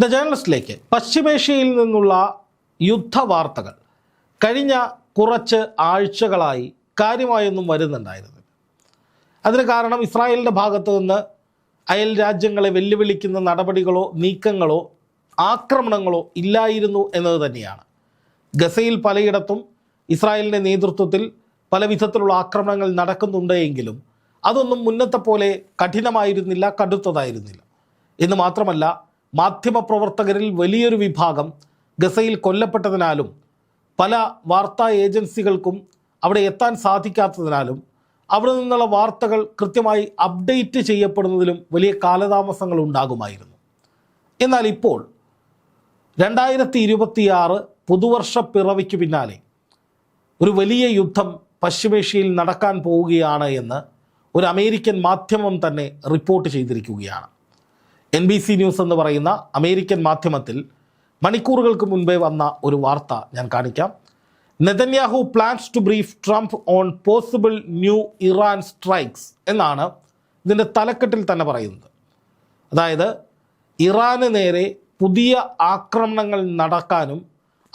The ജേർണലിസ്റ്റിലേക്ക് പശ്ചിമേഷ്യയിൽ നിന്നുള്ള യുദ്ധവാർത്തകൾ. കഴിഞ്ഞ കുറച്ച് ആഴ്ചകളായി കാര്യമായൊന്നും വരുന്നുണ്ടായിരുന്നില്ല. അതിന് കാരണം ഇസ്രായേലിന്റെ ഭാഗത്തു നിന്ന് അയൽ രാജ്യങ്ങളെ വെല്ലുവിളിക്കുന്ന നടപടികളോ നീക്കങ്ങളോ ആക്രമണങ്ങളോ ഇല്ലായിരുന്നു എന്നത് തന്നെയാണ്. ഗസയിൽ പലയിടത്തും ഇസ്രായേലിന്റെ നേതൃത്വത്തിൽ പല വിധത്തിലുള്ള ആക്രമണങ്ങൾ നടക്കുന്നുണ്ട് എങ്കിലും അതൊന്നും മുന്നത്തെ പോലെ കഠിനമായിരുന്നില്ല കടുത്തതായിരുന്നില്ല. എന്ന് മാത്രമല്ല മാധ്യമപ്രവർത്തകരിൽ വലിയൊരു വിഭാഗം ഗസയിൽ കൊല്ലപ്പെട്ടതിനാലും പല വാർത്താ ഏജൻസികൾക്കും അവിടെ എത്താൻ സാധിക്കാത്തതിനാലും അവിടെ നിന്നുള്ള വാർത്തകൾ കൃത്യമായി അപ്ഡേറ്റ് ചെയ്യപ്പെടുന്നതിലും വലിയ കാലതാമസങ്ങൾ ഉണ്ടാകുമായിരുന്നു. എന്നാൽ ഇപ്പോൾ രണ്ടായിരത്തി ഇരുപത്തിയാറ് പുതുവർഷ പിറവിക്ക് പിന്നാലെ ഒരു വലിയ യുദ്ധം പശ്ചിമേഷ്യയിൽ നടക്കാൻ പോവുകയാണ് എന്ന് ഒരു അമേരിക്കൻ മാധ്യമം തന്നെ റിപ്പോർട്ട് ചെയ്തിരിക്കുകയാണ്. എൻ ബി സി ന്യൂസ് എന്ന് പറയുന്ന അമേരിക്കൻ മാധ്യമത്തിൽ മണിക്കൂറുകൾക്ക് മുൻപേ വന്ന ഒരു വാർത്ത ഞാൻ കാണിക്കാം. Netanyahu plans to brief Trump on possible new Iran strikes എന്നാണ് ഇതിന്റെ തലക്കെട്ടിൽ തന്നെ പറയുന്നത്. അതായത് ഇറാന് നേരെ പുതിയ ആക്രമണങ്ങൾ നടക്കാനും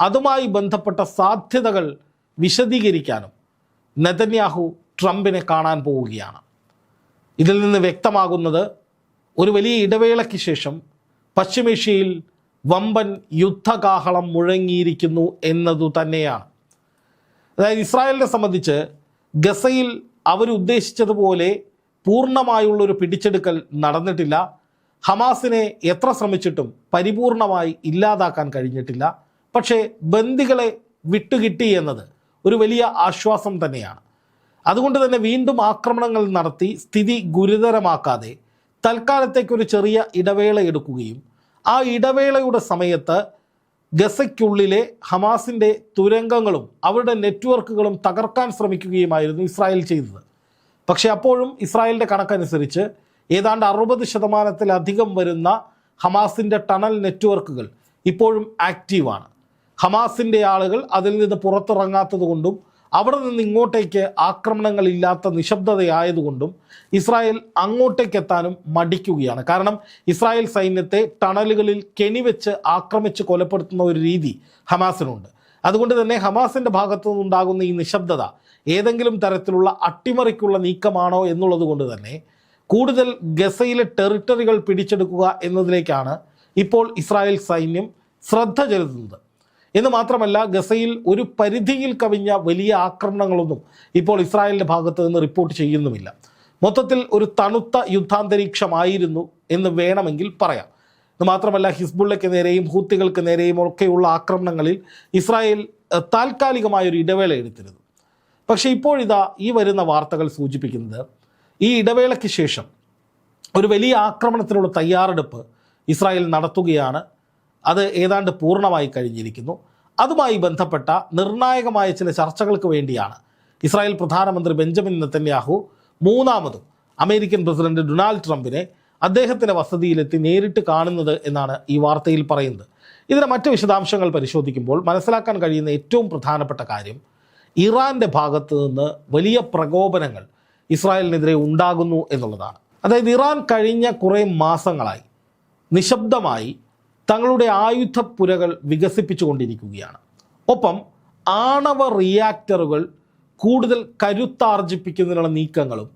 അതുമായി ബന്ധപ്പെട്ട സാധ്യതകൾ വിശദീകരിക്കാനും നെതന്യാഹു ട്രംപിനെ കാണാൻ പോവുകയാണ്. ഇതിൽ നിന്ന് വ്യക്തമാകുന്നത് ഒരു വലിയ ഇടവേളയ്ക്ക് ശേഷം പശ്ചിമേഷ്യയിൽ വമ്പൻ യുദ്ധകാഹളം മുഴങ്ങിയിരിക്കുന്നു എന്നതു തന്നെയാണ്. അതായത് ഇസ്രായേലിനെ സംബന്ധിച്ച് ഗസയിൽ അവരുദ്ദേശിച്ചതുപോലെ പൂർണമായുള്ളൊരു പിടിച്ചെടുക്കൽ നടന്നിട്ടില്ല. ഹമാസിനെ എത്ര ശ്രമിച്ചിട്ടും പരിപൂർണമായി ഇല്ലാതാക്കാൻ കഴിഞ്ഞിട്ടില്ല. പക്ഷേ ബന്ദികളെ വിട്ടുകിട്ടി എന്നത് ഒരു വലിയ ആശ്വാസം തന്നെയാണ്. അതുകൊണ്ട് തന്നെ വീണ്ടും ആക്രമണങ്ങൾ നടത്തി സ്ഥിതി ഗുരുതരമാക്കാതെ തൽക്കാലത്തേക്കൊരു ചെറിയ ഇടവേള എടുക്കുകയും ആ ഇടവേളയുടെ സമയത്ത് ഗസയ്ക്കുള്ളിലെ ഹമാസിന്റെ തുരങ്കങ്ങളും അവരുടെ നെറ്റ്വർക്കുകളും തകർക്കാൻ ശ്രമിക്കുകയുമായിരുന്നു ഇസ്രായേൽ ചെയ്തത്. പക്ഷേ അപ്പോഴും ഇസ്രായേലിന്റെ കണക്കനുസരിച്ച് ഏതാണ്ട് അറുപത് ശതമാനത്തിലധികം വരുന്ന ഹമാസിന്റെ ടണൽ നെറ്റ്വർക്കുകൾ ഇപ്പോഴും ആക്റ്റീവാണ്. ഹമാസിന്റെ ആളുകൾ അതിൽ നിന്ന് പുറത്തിറങ്ങാത്തത് കൊണ്ടും അവിടെ നിന്ന് ഇങ്ങോട്ടേക്ക് ആക്രമണങ്ങളില്ലാത്ത നിശബ്ദതയായതുകൊണ്ടും ഇസ്രായേൽ അങ്ങോട്ടേക്ക് എത്താനും മടിക്കുകയാണ്. കാരണം ഇസ്രായേൽ സൈന്യത്തെ ടണലുകളിൽ കെണിവെച്ച് ആക്രമിച്ച് കൊലപ്പെടുത്തുന്ന ഒരു രീതി ഹമാസിനുണ്ട്. അതുകൊണ്ട് തന്നെ ഹമാസിന്റെ ഭാഗത്തു നിന്നുണ്ടാകുന്ന ഈ നിശബ്ദത ഏതെങ്കിലും തരത്തിലുള്ള അട്ടിമറിക്കുള്ള നീക്കമാണോ എന്നുള്ളത് കൊണ്ട് തന്നെ കൂടുതൽ ഗസയിലെ ടെറിട്ടറികൾ പിടിച്ചെടുക്കുക എന്നതിലേക്കാണ് ഇപ്പോൾ ഇസ്രായേൽ സൈന്യം ശ്രദ്ധ ചെലുത്തുന്നത്. എന്ന് മാത്രമല്ല ഗസയിൽ ഒരു പരിധിയിൽ കവിഞ്ഞ വലിയ ആക്രമണങ്ങളൊന്നും ഇപ്പോൾ ഇസ്രായേലിന്റെ ഭാഗത്ത് നിന്ന് റിപ്പോർട്ട് ചെയ്യുന്നുമില്ല. മൊത്തത്തിൽ ഒരു തണുത്ത യുദ്ധാന്തരീക്ഷമായിരുന്നു എന്ന് വേണമെങ്കിൽ പറയാം. ഇത് മാത്രമല്ല ഹിസ്ബുള്ളയ്ക്ക് നേരെയും ഹൂത്തികൾക്ക് നേരെയും ഒക്കെയുള്ള ആക്രമണങ്ങളിൽ ഇസ്രായേൽ താൽക്കാലികമായൊരു ഇടവേള എടുത്തിരുന്നു. പക്ഷേ ഇപ്പോഴിതാ ഈ വരുന്ന വാർത്തകൾ സൂചിപ്പിക്കുന്നത് ഈ ഇടവേളയ്ക്ക് ശേഷം ഒരു വലിയ ആക്രമണത്തിനുള്ള തയ്യാറെടുപ്പ് ഇസ്രായേൽ നടത്തുകയാണ് അത് ഏതാണ്ട് പൂർണമായി കഴിഞ്ഞിരിക്കുന്നു. അതുമായി ബന്ധപ്പെട്ട നിർണായകമായ ചില ചർച്ചകൾക്ക് വേണ്ടിയാണ് ഇസ്രായേൽ പ്രധാനമന്ത്രി ബെഞ്ചമിൻ നെത്തന്യാഹു മൂന്നാമതും അമേരിക്കൻ പ്രസിഡന്റ് ഡൊണാൾഡ് ട്രംപിനെ അദ്ദേഹത്തിന്റെ വസതിയിലെത്തി നേരിട്ട് കാണുന്നത് എന്നാണ് ഈ വാർത്തയിൽ പറയുന്നത്. ഇതിന്റെ മറ്റ് വിശദാംശങ്ങൾ പരിശോധിക്കുമ്പോൾ മനസ്സിലാക്കാൻ കഴിയുന്ന ഏറ്റവും പ്രധാനപ്പെട്ട കാര്യം ഇറാന്റെ ഭാഗത്ത് നിന്ന് വലിയ പ്രകോപനങ്ങൾ ഇസ്രായേലിനെതിരെ ഉണ്ടാകുന്നു എന്നുള്ളതാണ്. അതായത് ഇറാൻ കഴിഞ്ഞ കുറേ മാസങ്ങളായി നിശബ്ദമായി തങ്ങളുടെ ആയുധപ്പുരകൾ വികസിപ്പിച്ചുകൊണ്ടിരിക്കുകയാണ്. ഒപ്പം ആണവ റിയാക്ടറുകൾ കൂടുതൽ കരുത്താർജിപ്പിക്കുന്നതിനുള്ള നീക്കങ്ങളും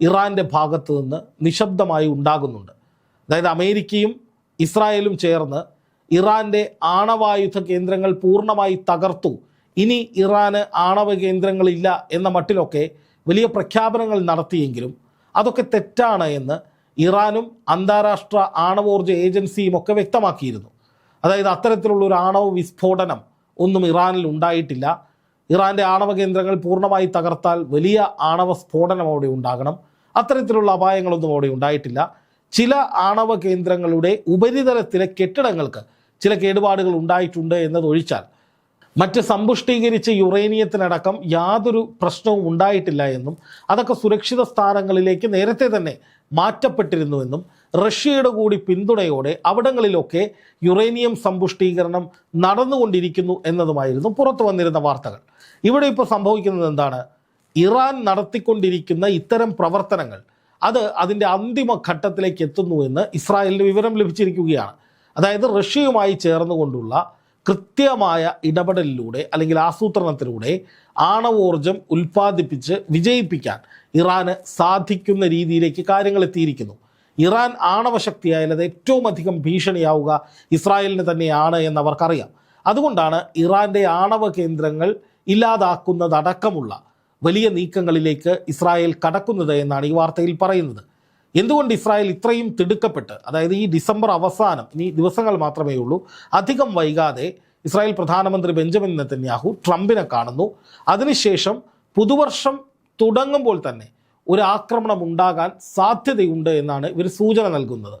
ഇറാന്റെ ഭാഗത്തു നിന്ന് നിശബ്ദമായി ഉണ്ടാകുന്നുണ്ട്. അതായത് അമേരിക്കയും ഇസ്രായേലും ചേർന്ന് ഇറാന്റെ ആണവായുധ കേന്ദ്രങ്ങൾ പൂർണമായി തകർത്തു. ഇനി ഇറാന് ആണവ കേന്ദ്രങ്ങളില്ല എന്ന മട്ടിലൊക്കെ വലിയ പ്രഖ്യാപനങ്ങൾ നടത്തിയെങ്കിലും അതൊക്കെ തെറ്റാണ് എന്ന് ഇറാനും അന്താരാഷ്ട്ര ആണവോർജ ഏജൻസിയും ഒക്കെ വ്യക്തമാക്കിയിരുന്നു. അതായത് അത്തരത്തിലുള്ള ഒരു ആണവ വിസ്ഫോടനം ഒന്നും ഇറാനിൽ ഉണ്ടായിട്ടില്ല. ഇറാന്റെ ആണവ കേന്ദ്രങ്ങൾ പൂർണമായി തകർത്താൽ വലിയ ആണവ സ്ഫോടനം അവിടെ ഉണ്ടാകണം. അത്തരത്തിലുള്ള അപായങ്ങളൊന്നും അവിടെ ഉണ്ടായിട്ടില്ല. ചില ആണവ കേന്ദ്രങ്ങളുടെ ഉപരിതലത്തിലെ കെട്ടിടങ്ങൾക്ക് ചില കേടുപാടുകൾ ഉണ്ടായിട്ടുണ്ട് എന്നതൊഴിച്ചാൽ മറ്റ് സമ്പുഷ്ടീകരിച്ച യുറേനിയത്തിനടക്കം യാതൊരു പ്രശ്നവും ഉണ്ടായിട്ടില്ല എന്നും അതൊക്കെ സുരക്ഷിത സ്ഥാനങ്ങളിലേക്ക് നേരത്തെ തന്നെ മാറ്റപ്പെട്ടിരുന്നുവെന്നും റഷ്യയുടെ കൂടി പിന്തുണയോടെ അവിടങ്ങളിലൊക്കെ യുറേനിയം സമ്പുഷ്ടീകരണം നടന്നുകൊണ്ടിരിക്കുന്നു എന്നതുമായിരുന്നു പുറത്തു വന്നിരുന്ന വാർത്തകൾ. ഇവിടെ ഇപ്പോൾ സംഭവിക്കുന്നത് എന്താണ്? ഇറാൻ നടത്തിക്കൊണ്ടിരിക്കുന്ന ഇത്തരം പ്രവർത്തനങ്ങൾ അത് അതിന്റെ അന്തിമ ഘട്ടത്തിലേക്ക് എത്തുന്നു എന്ന് ഇസ്രായേലിന് വിവരം ലഭിച്ചിരിക്കുകയാണ്. അതായത് റഷ്യയുമായി ചേർന്നുകൊണ്ടുള്ള കൃത്യമായ ഇടപെടലിലൂടെ അല്ലെങ്കിൽ ആസൂത്രണത്തിലൂടെ ആണവോർജം ഉൽപ്പാദിപ്പിച്ച് വിജയിപ്പിക്കാൻ ഇറാന് സാധിക്കുന്ന രീതിയിലേക്ക് കാര്യങ്ങൾ എത്തിയിരിക്കുന്നു. ഇറാൻ ആണവശക്തിയായാൽ അത് ഏറ്റവും അധികം ഭീഷണിയാവുക ഇസ്രായേലിന് തന്നെയാണ് എന്ന് അവർക്കറിയാം അതുകൊണ്ടാണ് ഇറാന്റെ ആണവ കേന്ദ്രങ്ങൾ ഇല്ലാതാക്കുന്നതടക്കമുള്ള വലിയ നീക്കങ്ങളിലേക്ക് ഇസ്രായേൽ കടക്കുന്നത് എന്നാണ് ഈ വാർത്തയിൽ പറയുന്നത്. എന്തുകൊണ്ട് ഇസ്രായേൽ ഇത്രയും തിടുക്കപ്പെട്ട് അതായത് ഈ ഡിസംബർ അവസാനം ഇനി ദിവസങ്ങൾ മാത്രമേ ഉള്ളൂ അധികം വൈകാതെ ഇസ്രായേൽ പ്രധാനമന്ത്രി ബെഞ്ചമിൻ നെത്തന്യാഹു ട്രംപിനെ കാണുന്നു. അതിനുശേഷം പുതുവർഷം തുടങ്ങുമ്പോൾ തന്നെ ഒരു ആക്രമണം ഉണ്ടാകാൻ സാധ്യതയുണ്ട് എന്നാണ് ഇവർ സൂചന നൽകുന്നത്.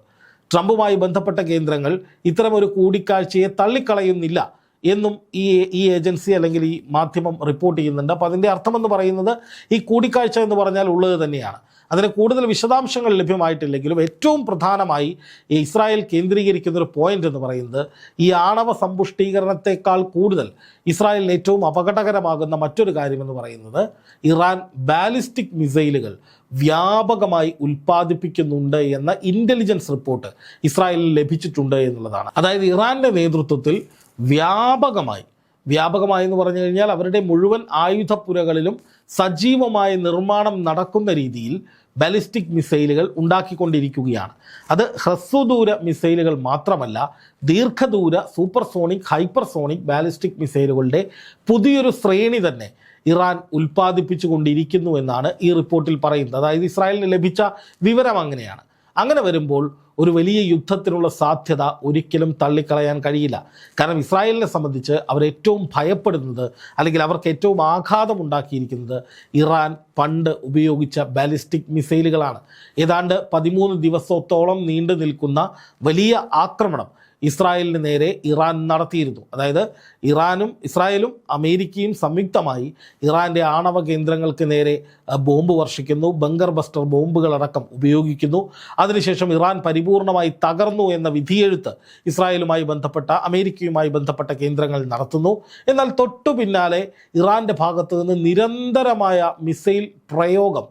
ട്രംപുമായി ബന്ധപ്പെട്ട കേന്ദ്രങ്ങൾ ഇത്തരമൊരു കൂടിക്കാഴ്ചയെ തള്ളിക്കളയുന്നില്ല എന്നും ഈ ഈ ഏജൻസി അല്ലെങ്കിൽ ഈ മാധ്യമം റിപ്പോർട്ട് ചെയ്യുന്നുണ്ട്. അപ്പോൾ അതിന്റെ അർത്ഥമെന്ന് പറയുന്നത് ഈ കൂടിക്കാഴ്ച എന്ന് പറഞ്ഞാൽ ഉള്ളത് തന്നെയാണ്. അതിന് കൂടുതൽ വിശദാംശങ്ങൾ ലഭ്യമായിട്ടില്ലെങ്കിലും ഏറ്റവും പ്രധാനമായി ഇസ്രായേൽ കേന്ദ്രീകരിക്കുന്ന ഒരു പോയിന്റ് എന്ന് പറയുന്നത് ഈ ആണവ സമ്പുഷ്ടീകരണത്തെക്കാൾ കൂടുതൽ ഇസ്രായേലിന് ഏറ്റവും അപകടകരമാകുന്ന മറ്റൊരു കാര്യമെന്ന് പറയുന്നത് ഇറാൻ ബാലിസ്റ്റിക് മിസൈലുകൾ വ്യാപകമായി ഉൽപ്പാദിപ്പിക്കുന്നുണ്ട് എന്ന ഇന്റലിജൻസ് റിപ്പോർട്ട് ഇസ്രായേലിന് ലഭിച്ചിട്ടുണ്ട് എന്നുള്ളതാണ്. അതായത് ഇറാന്റെ നേതൃത്വത്തിൽ വ്യാപകമായി വ്യാപകമായി എന്ന് പറഞ്ഞു കഴിഞ്ഞാൽ അവരുടെ മുഴുവൻ ആയുധപ്പുരകളിലും സജീവമായ നിർമ്മാണം നടക്കുന്ന രീതിയിൽ ബാലിസ്റ്റിക് മിസൈലുകൾ ഉണ്ടാക്കിക്കൊണ്ടിരിക്കുകയാണ്. അത് ഹ്രസ്വദൂര മിസൈലുകൾ മാത്രമല്ല ദീർഘദൂര സൂപ്പർസോണിക് ഹൈപ്പർസോണിക് ബാലിസ്റ്റിക് മിസൈലുകളുടെ പുതിയൊരു ശ്രേണി തന്നെ ഇറാൻ ഉൽപ്പാദിപ്പിച്ചു കൊണ്ടിരിക്കുന്നു എന്നാണ് ഈ റിപ്പോർട്ടിൽ പറയുന്നത്. അതായത് ഇസ്രായേലിന് ലഭിച്ച വിവരം അങ്ങനെയാണ്. അങ്ങനെ വരുമ്പോൾ ഒരു വലിയ യുദ്ധത്തിനുള്ള സാധ്യത ഒരിക്കലും തള്ളിക്കളയാൻ കഴിയില്ല. കാരണം ഇസ്രായേലിനെ സംബന്ധിച്ച് അവർ ഏറ്റവും ഭയപ്പെടുന്നത് അല്ലെങ്കിൽ അവർക്ക് ഏറ്റവും ആഘാതം ഉണ്ടാക്കിയിരിക്കുന്നത് ഇറാൻ പണ്ട് ഉപയോഗിച്ച ബാലിസ്റ്റിക് മിസൈലുകളാണ്. ഏതാണ്ട് പതിമൂന്ന് ദിവസത്തോളം നീണ്ടു നിൽക്കുന്ന വലിയ ആക്രമണം. ഇസ്രായേലിന് നേരെ ഇറാൻ നടത്തിയിരുന്നു. അതായത് ഇറാനും ഇസ്രായേലും അമേരിക്കയും സംയുക്തമായി ഇറാന്റെ ആണവ കേന്ദ്രങ്ങൾക്ക് നേരെ ബോംബ് വർഷിക്കുന്നു. ബങ്കർ ബസ്റ്റർ ബോംബുകളടക്കം ഉപയോഗിക്കുന്നു. അതിനുശേഷം ഇറാൻ പരിപൂർണമായി തകർന്നു എന്ന വിധിയെഴുത്ത് ഇസ്രായേലുമായി ബന്ധപ്പെട്ട അമേരിക്കയുമായി ബന്ധപ്പെട്ട കേന്ദ്രങ്ങൾ നടത്തുന്നു. എന്നാൽ തൊട്ടു പിന്നാലെ ഇറാന്റെ ഭാഗത്ത് നിന്ന് നിരന്തരമായ മിസൈൽ പ്രയോഗം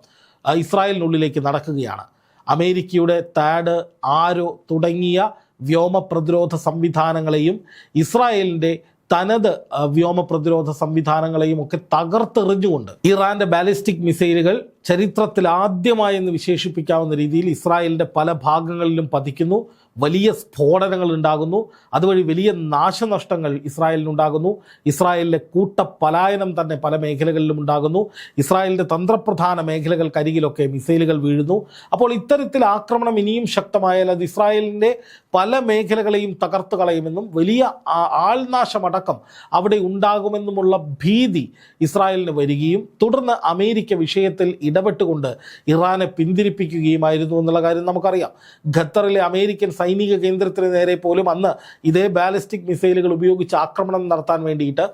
ഇസ്രായേലിനുള്ളിലേക്ക് നടക്കുകയാണ്. അമേരിക്കയുടെ താഡ് ആരോ തുടങ്ങിയ വ്യോമ പ്രതിരോധ സംവിധാനങ്ങളെയും ഇസ്രായേലിന്റെ തനത് വ്യോമ പ്രതിരോധ സംവിധാനങ്ങളെയും ഒക്കെ തകർത്തെറിഞ്ഞുകൊണ്ട് ഇറാന്റെ ബാലിസ്റ്റിക് മിസൈലുകൾ ചരിത്രത്തിൽ ആദ്യമായി എന്ന് വിശേഷിപ്പിക്കാവുന്ന രീതിയിൽ ഇസ്രായേലിന്റെ പല ഭാഗങ്ങളിലും പതിക്കുന്നു. വലിയ സ്ഫോടനങ്ങൾ ഉണ്ടാകുന്നു. അതുവഴി വലിയ നാശനഷ്ടങ്ങൾ ഇസ്രായേലിനുണ്ടാകുന്നു ഇസ്രായേലിലെ കൂട്ട പലായനം തന്നെ പല മേഖലകളിലും ഉണ്ടാകുന്നു. ഇസ്രായേലിന്റെ തന്ത്രപ്രധാന മേഖലകൾക്കരികിലൊക്കെ മിസൈലുകൾ വീഴുന്നു. അപ്പോൾ ഇത്തരത്തിൽ ആക്രമണം ഇനിയും ശക്തമായാൽ അത് ഇസ്രായേലിന്റെ പല മേഖലകളെയും തകർത്തു കളയുമെന്നും വലിയ ആൾനാശമടക്കം അവിടെ ഉണ്ടാകുമെന്നുമുള്ള ഭീതി ഇസ്രായേലിന് വരികയും തുടർന്ന് അമേരിക്ക വിഷയത്തിൽ ഇടപെട്ടുകൊണ്ട് ഇറാനെ പിന്തിരിപ്പിക്കുകയുമായിരുന്നു എന്നുള്ള കാര്യം നമുക്കറിയാം. ഖത്തറിലെ അമേരിക്കൻ സൈനിക കേന്ദ്രത്തിന് നേരെ പോലും അന്ന് ഇതേ ബാലിസ്റ്റിക് മിസൈലുകൾ ഉപയോഗിച്ച് ആക്രമണം നടത്താൻ വേണ്ടിയിട്ട്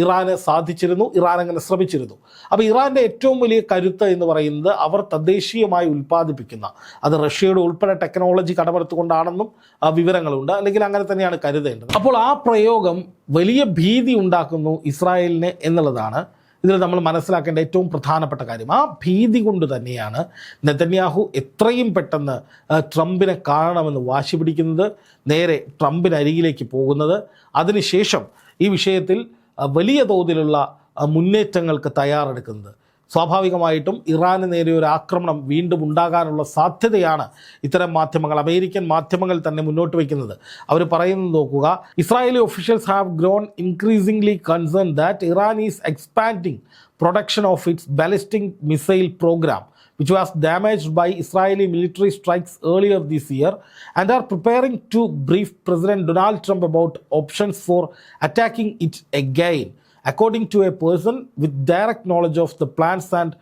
ഇറാന് സാധിച്ചിരുന്നു ഇറാൻ അങ്ങനെ ശ്രമിച്ചിരുന്നു. അപ്പോൾ ഇറാന്റെ ഏറ്റവും വലിയ കരുത്ത് എന്ന് പറയുന്നത് അവർ തദ്ദേശീയമായി ഉൽപ്പാദിപ്പിക്കുന്ന അത് റഷ്യയുടെ ഉൾപ്പെടെ ടെക്നോളജി കടമെടുത്തുകൊണ്ടാണെന്നും വിവരങ്ങളുണ്ട്. അല്ലെങ്കിൽ അങ്ങനെ തന്നെയാണ് കരുതേണ്ടത്. അപ്പോൾ ആ പ്രയോഗം വലിയ ഭീതി ഉണ്ടാക്കുന്നു ഇസ്രായേലിന് എന്നുള്ളതാണ്. ഇതിൽ നമ്മൾ മനസ്സിലാക്കേണ്ട ഏറ്റവും പ്രധാനപ്പെട്ട കാര്യം ആ ഭീതി കൊണ്ട് തന്നെയാണ് നെതന്യാഹു എത്രയും പെട്ടെന്ന് ട്രംപിനെ കാണണമെന്ന് വാശി പിടിക്കുന്നത് നേരെ ട്രംപിനരികിലേക്ക് പോകുന്നത്. അതിനുശേഷം ഈ വിഷയത്തിൽ വലിയ തോതിലുള്ള മുന്നേറ്റങ്ങൾക്ക് തയ്യാറെടുക്കുന്നത്. സ്വാഭാവികമായിട്ടും ഇറാന് നേരെ ഒരു ആക്രമണം വീണ്ടും ഉണ്ടാകാനുള്ള സാധ്യതയാണ് ഇത്തരം മാധ്യമങ്ങൾ അമേരിക്കൻ മാധ്യമങ്ങൾ തന്നെ മുന്നോട്ട് വയ്ക്കുന്നത് അവർ പറയുന്നത് നോക്കുക Israeli officials have grown increasingly concern that Iran is expanding production of its ballistic missile program which was damaged by Israeli military strikes earlier this year, and are preparing to brief President Donald Trump about options for attacking it again. According to a person with direct knowledge of the plans and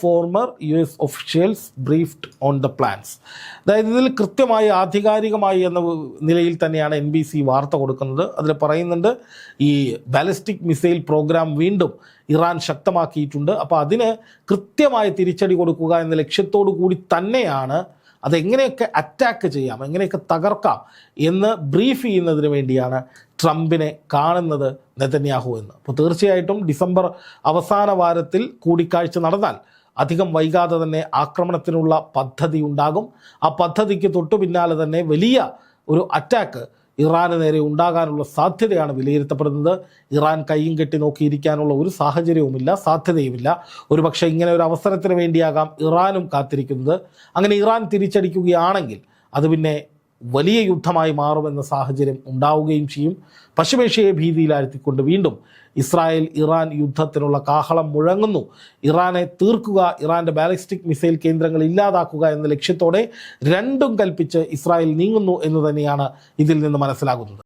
former U S officials briefed on the plans അതായത് ഇതിൽ കൃത്യമായി ആധികാരികമായി എന്ന നിലയിൽ തന്നെയാണ് N B C വാർത്ത കൊടുക്കുന്നത്. അതിൽ പറയുന്നുണ്ട് ഈ ബാലിസ്റ്റിക് മിസൈൽ പ്രോഗ്രാം വീണ്ടും ഇറാൻ ശക്തമാക്കിയിട്ടുണ്ട്. അപ്പോൾ അതിന് കൃത്യമായ തിരിച്ചടി കൊടുക്കുക എന്ന ലക്ഷ്യത്തോടു കൂടി തന്നെയാണ് അതെങ്ങനെയൊക്കെ അറ്റാക്ക് ചെയ്യാം എങ്ങനെയൊക്കെ തകർക്കാം എന്ന് ബ്രീഫ് ചെയ്യുന്നതിന് വേണ്ടിയാണ് ട്രംപിനെ കാണുന്നത് നെതന്യാഹു എന്ന്. അപ്പോൾ തീർച്ചയായിട്ടും ഡിസംബർ അവസാന വാരത്തിൽ കൂടിക്കാഴ്ച നടന്നാൽ അധികം വൈകാതെ തന്നെ ആക്രമണത്തിനുള്ള പദ്ധതി ഉണ്ടാകും. ആ പദ്ധതിക്ക് തൊട്ടു പിന്നാലെ തന്നെ വലിയ ഒരു അറ്റാക്ക് ഇറാന് നേരെ ഉണ്ടാകാനുള്ള സാധ്യതയാണ് വിലയിരുത്തപ്പെടുന്നത്. ഇറാൻ കൈയും കെട്ടി നോക്കിയിരിക്കാനുള്ള ഒരു സാഹചര്യവുമില്ല സാധ്യതയുമില്ല. ഒരുപക്ഷെ ഇങ്ങനെ ഒരു അവസരത്തിന് വേണ്ടിയാകാം ഇറാനും കാത്തിരിക്കുന്നത്. അങ്ങനെ ഇറാൻ തിരിച്ചടിക്കുകയാണെങ്കിൽ അത് പിന്നെ വലിയ യുദ്ധമായി മാറുമെന്ന സാഹചര്യം ഉണ്ടാവുകയും ചെയ്യും. പശ്ചിമേഷ്യയെ ഭീതിയിലാഴ്ത്തിക്കൊണ്ട് വീണ്ടും ഇസ്രായേൽ ഇറാൻ യുദ്ധത്തിനുള്ള കാഹളം മുഴങ്ങുന്നു. ഇറാനെ തീർക്കുക ഇറാന്റെ ബാലിസ്റ്റിക് മിസൈൽ കേന്ദ്രങ്ങൾ ഇല്ലാതാക്കുക എന്ന ലക്ഷ്യത്തോടെ രണ്ടും കൽപ്പിച്ച് ഇസ്രായേൽ നീങ്ങുന്നു എന്ന് തന്നെയാണ് ഇതിൽ നിന്ന് മനസ്സിലാകുന്നത്.